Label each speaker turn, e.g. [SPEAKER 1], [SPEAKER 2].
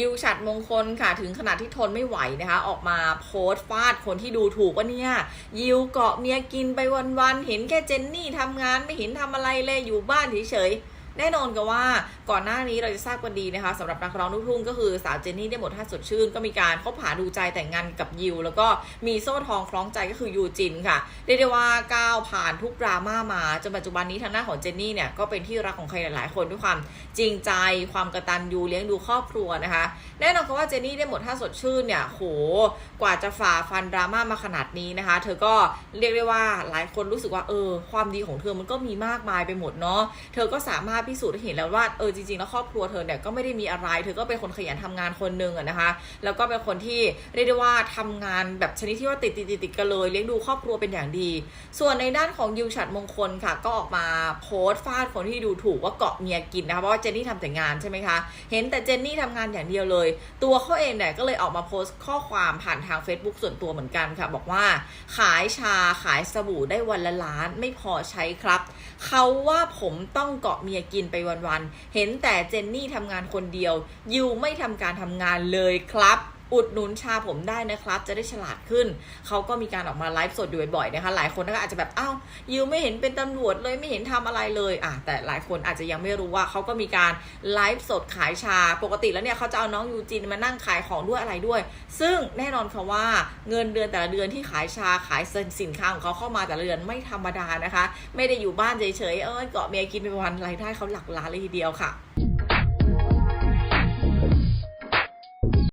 [SPEAKER 1] ยิวฉัดมงคลค่ะถึงขนาดที่ทนไม่ไหวนะคะ ออกมาโพสต์ฟาดคนที่ดูถูกว่าเนี่ย ยิวเกาะเมียกินไปวันๆเห็นแค่เจนนี่ทำงานไม่เห็นทำอะไรเลยอยู่บ้านเฉยๆ แน่นอนกับว่าก่อนหน้านี้เราจะทราบกันดีนะคะสำหรับนักร้องลูกทุ่งก็คือสาวเจนนี่ได้หมดท่าสดชื่น ก็มีการคบหาดูใจแต่งงานกับยิว แล้วก็มีโซ่ทองคล้องใจก็คือยูจินค่ะเรียกได้ว่าก้าวผ่านทุกดราม่ามาจนปัจจุบันนี้ทางหน้าของเจนนี่เนี่ยก็เป็นที่รักของใครหลาย ๆ คนด้วยความจริงใจความกระตันยูเลี้ยงดูครอบครัวนะคะ แน่นอนค่ะว่าเจนนี่ได้หมดท่าสดชื่นเนี่ยโหกว่าจะฝ่าฟันดราม่ามาขนาดนี้นะคะ เธอก็เรียกได้ว่าหลายคนรู้สึกว่าเออความดีของเธอมันก็มีมากมายไปหมดเนาะเธอก็สามารถพิสูจน์ให้เห็นแล้วว่าเออจริงๆแล้วครอบครัวเธอเนี่ยก็ไม่ได้มีอะไร เธอก็เป็นคนขยันทำงานคนหนึ่งอะนะคะ แล้วก็เป็นคนที่เรียกได้ว่าทำงานแบบชนิดที่ว่าติดติดติดกันเลยเลี้ยงดูครอบครัวเป็นอย่างดี ส่วนในด้านของยิวฉัดมงคลค่ะ ก็ออกมาโพสต์ฟาดคนที่ดูถูกว่าเกาะเมียกินนะคะเพราะว่าเจนนี่ทำแต่งานใช่ไหมคะเห็นแต่เจนนี่ทำงานอย่างเดียวเลย ตัวเขาเองเนี่ยก็เลยออกมาโพสต์ข้อความผ่านทาง Facebook ส่วนตัวเหมือนกันค่ะบอกว่าขายชาขายสบู่ได้วันละล้านไม่พอใช้ครับเขาว่าผมต้องเกาะเมียกินไปวันๆ เห็นแต่เจนนี่ทำงานคนเดียว ยูไม่ทำการทำงานเลยครับ อุดหนุนชาผมได้นะครับ จะได้ฉลาดขึ้น เขาก็มีการออกมาไลฟ์สดอยู่บ่อยๆนะคะ หลายคนก็อาจจะแบบอ้าวยิวไม่เห็นเป็นตำรวจเลยไม่เห็นทำอะไรเลยอะแต่หลายคนอาจจะยังไม่รู้ว่าเขาก็มีการไลฟ์สดขายชาปกติแล้วเนี่ยเขาจะเอาน้องยูจินมานั่งขายของด้วยอะไรด้วย ซึ่งแน่นอนค่ะว่าเงินเดือนแต่ละเดือนที่ขายชาขายสินค้าของเขาเข้ามาแต่ละเดือนไม่ธรรมดานะคะ ไม่ได้อยู่บ้านเฉยๆเออเกาะเมียกินไปวันรายได้เขาหลักล้านเลยทีเดียวค่ะ